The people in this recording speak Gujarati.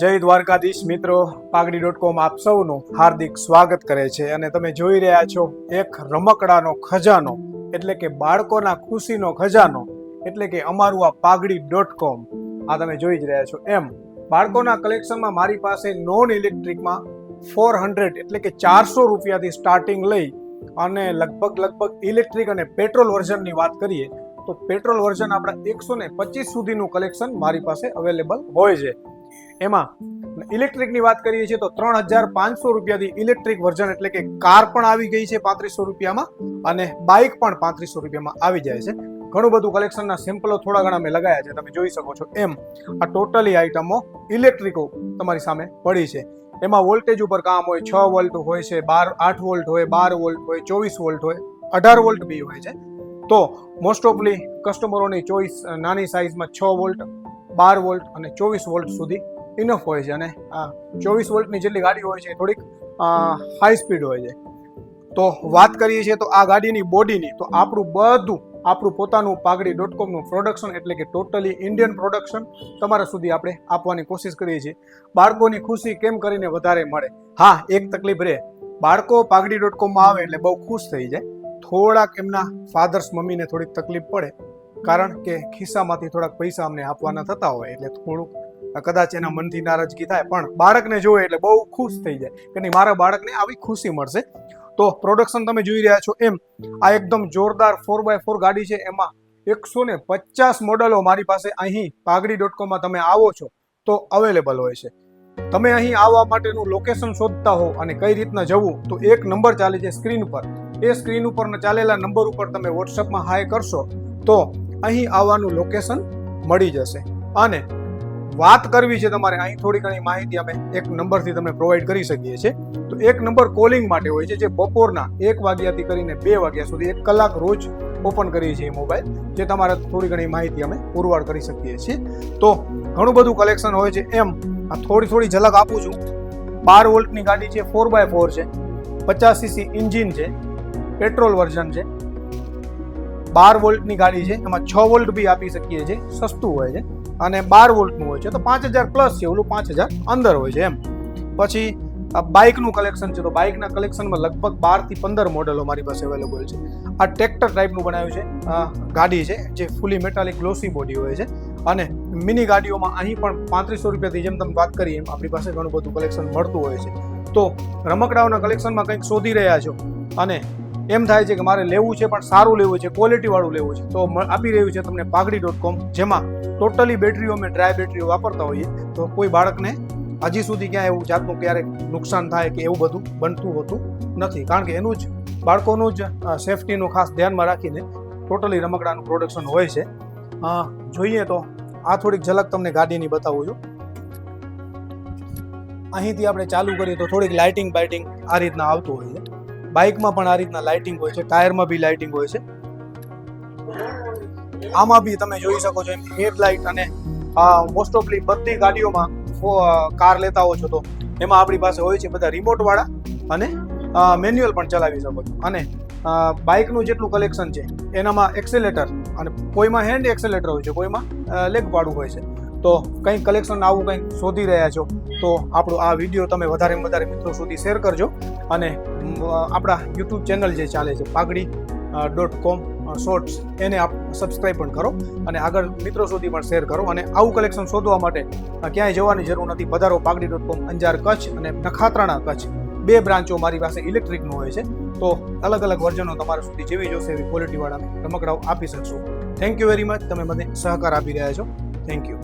જય દ્વારકાધીશ મિત્રો પાગડી ડોટ કોમ આપ સૌનું હાર્દિક સ્વાગત કરે છે અને તમે જોઈ રહ્યા છો એક રમકડાનો ખજાનો, એટલે કે બાળકોના ખુશીનો ખજાનો, એટલે કે અમારું આ પાગડી ડોટ કોમ આ તમે જોઈ જ રહ્યા છો. એમ, બાળકોના કલેક્શનમાં મારી પાસે નોન ઇલેક્ટ્રિકમાં ફોર હંડ્રેડ એટલે કે ચારસો રૂપિયાથી સ્ટાર્ટિંગ લઈ અને લગભગ લગભગ ઇલેક્ટ્રિક અને પેટ્રોલ વર્ઝનની વાત કરીએ, તો પેટ્રોલ વર્ઝન આપણા એકસો ને પચીસ સુધીનું કલેક્શન મારી પાસે અવેલેબલ હોય છે. એમાં ઇલેક્ટ્રિકની વાત કરીએ છીએ તો ત્રણ હજાર પાંચસો રૂપિયાથી ઇલેક્ટ્રિક વર્ઝન એટલે કે કાર પણ આવી ગઈ છે પાંત્રીસો રૂપિયામાં અને બાઇક પણ પાંત્રીસો રૂપિયામાં આવી જાય છે. ઘણું બધું કલેક્શનના સિમ્પલો થોડા ઘણા મેં લગાયા છે. તમે જોઈ શકો છો એમ આ ટોટલી આઇટમો ઇલેક્ટ્રિકો તમારી સામે પડી છે. એમાં વોલ્ટેજ ઉપર કામ હોય, છ વોલ્ટ હોય છે, બાર, આઠ વોલ્ટ હોય, બાર વોલ્ટ હોય, ચોવીસ વોલ્ટ હોય, અઢાર વોલ્ટ બી હોય છે. તો મોસ્ટ ઓફલી કસ્ટમરોની ચોઈસ નાની સાઇઝમાં છ વોલ્ટ બાર વોલ્ટ અને ચોવીસ વોલ્ટ સુધી ઇનફ હોય છે. અને આ ચોવીસ વોલ્ટની જેટલી ગાડી હોય છે થોડીક હાઈ સ્પીડ હોય છે. તો વાત કરીએ છીએ તો આ ગાડીની બોડીની તો આપણું બધું, આપણું પોતાનું પાગડી ડોટ કોમનું પ્રોડક્શન એટલે કે ટોટલી ઇન્ડિયન પ્રોડક્શન તમારા સુધી આપણે આપવાની કોશિશ કરીએ છીએ. બાળકોની ખુશી કેમ કરીને વધારે મળે? હા, એક તકલીફ રહે. બાળકો પાગડી ડોટ કોમમાં આવે એટલે બહુ ખુશ થઈ જાય. થોડાક એમના ફાધર્સ મમ્મીને થોડીક તકલીફ પડે. કારણ કે ખિસ્સામાંથી થોડાક પૈસા અમને આપવાના થતા હોય એટલે થોડુંક કદાચ એના મનથી નારાજગી થાય, પણ બાળકને જોવે એટલે બહુ ખુશ થઈ જાય કે નહીં, મારા બાળકને આવી ખુશી મળશે. તો પ્રોડક્શન તમે જોઈ રહ્યા છો એમ, આ એકદમ જોરદાર ફોર બાય ફોર ગાડી છે, એમાં એકસો ને પચાસ મોડલો મારી પાસે અહીં પાગડી ડોટ કોમમાં તમે આવો છો તો અવેલેબલ હોય છે. તમે અહીં આવવા માટેનું લોકેશન શોધતા હો અને કઈ રીતના જવું, તો એક નંબર ચાલે છે સ્ક્રીન ઉપર. એ સ્ક્રીન ઉપર ચાલેલા નંબર ઉપર તમે વોટ્સઅપમાં હાય કરશો, તો અહીં આવવાનું લોકેશન મળી જશે. અને વાત કરવી છે તમારે, અહીં થોડી ઘણી માહિતી અમે એક નંબરથી તમે પ્રોવાઈડ કરી શકીએ છીએ. તો એક નંબર કોલિંગ માટે હોય છે જે બપોરના એક વાગ્યાથી કરીને બે વાગ્યા સુધી એક કલાક રોજ ઓપન કરીએ છીએ મોબાઈલ જે તમારે થોડી ઘણી માહિતી અમે પુરવાર કરી શકીએ છીએ. તો ઘણું બધું કલેક્શન હોય છે. એમ, આ થોડી થોડી ઝલક આપું છું. બાર વોલ્ટની ગાડી છે ફોર બાય ફોર છે. પચાસ સીસી ઇન્જિન છે. પેટ્રોલ વર્ઝન છે. બાર વોલ્ટની ગાડી છે, એમાં છ વોલ્ટ બી આપી શકીએ છીએ, સસ્તું હોય છે. અને બાર વોલ્ટનું હોય છે, તો પાંચ હજાર પ્લસ છે, ઓલું પાંચ હજાર અંદર હોય છે એમ. પછી બાઇકનું કલેક્શન છે, તો બાઇકના કલેક્શનમાં લગભગ બારથી પંદર મોડલો મારી પાસે અવેલેબલ છે. આ ટ્રેક્ટર ટાઈપનું બનાવ્યું છે ગાડી છે, જે ફૂલી મેટાલિક ગ્લોસી બોડી હોય છે. અને મિની ગાડીઓમાં અહીં પણ પાંત્રીસો રૂપિયાથી જેમ તમે વાત કરી, એમ આપણી પાસે ઘણું બધું કલેક્શન મળતું હોય છે. તો રમકડાઓના કલેક્શનમાં કંઈક શોધી રહ્યા છો. અને એમ થાય છે કે મારે લેવું છે, પણ સારું લેવું છે ક્વોલિટી વાળું લેવું છે. તો આપી રહ્યું છે તમને પાગડી ડોટ કોમ જેમાં ટોટલી બેટરીઓ અમે ડ્રાય બેટરીઓ વાપરતા હોઈએ. તો કોઈ બાળકને હજી સુધી ક્યાં એવું જાતનું ક્યારેક નુકસાન થાય કે એવું બધું બનતું હોતું નથી. કારણ કે એનું જ બાળકોનું જ સેફટીનું ખાસ ધ્યાનમાં રાખીને ટોટલી રમકડાનું પ્રોડક્શન હોય છે. જોઈએ તો આ થોડીક ઝલક તમને ગાડીની બતાવું છું. અહીંથી આપણે ચાલુ કરીએ તો થોડીક લાઇટિંગ બાઇટિંગ આ રીતના આવતું હોય છે. બાઇકમાં પણ આ રીતના લાઇટિંગ હોય છે, ટાયરમાં બી લાઇટિંગ હોય છે. આમાં બી તમે જોઈ શકો છો એમ હેડલાઇટ અને મોસ્ટ ઓફલી બધી ગાડીઓમાં કાર લેતા હો છો તો એમાં આપણી પાસે હોય છે બધા રિમોટ વાળા અને મેન્યુઅલ પણ ચલાવી શકો છો. અને બાઇકનું જેટલું કલેક્શન છે, એનામાં એક્સેલેટર અને કોઈમાં હેન્ડ એક્સેલેટર હોય છે, કોઈમાં લેગ પાડું હોય છે. તો કંઈક કલેક્શન આવું કંઈક શોધી રહ્યા છો, તો આપણો આ વીડિયો તમે વધારે વધારે મિત્રો સુધી શેર કરજો. અને આપણા યુટ્યુબ ચેનલ જે ચાલે છે પાગડી ડોટ કોમ શોર્ટ્સ એને આપ સબસ્ક્રાઈબ પણ કરો અને આગળ મિત્રો સુધી પણ શેર કરો. અને આવું કલેક્શન શોધવા માટે ક્યાંય જવાની જરૂર નથી. પધારો પાગડી ડોટ કોમ અંજાર કચ્છ અને નખાત્રાણા કચ્છ. બે બ્રાન્ચો મારી પાસે ઇલેક્ટ્રિકનું હોય છે. તો અલગ અલગ વર્ઝનો તમારા સુધી જેવી જોશે એવી ક્વોલિટીવાળા રમકડાઓ આપી શકશો. થેન્ક યુ વેરી મચ તમે મને સહકાર આપી રહ્યા છો. Thank you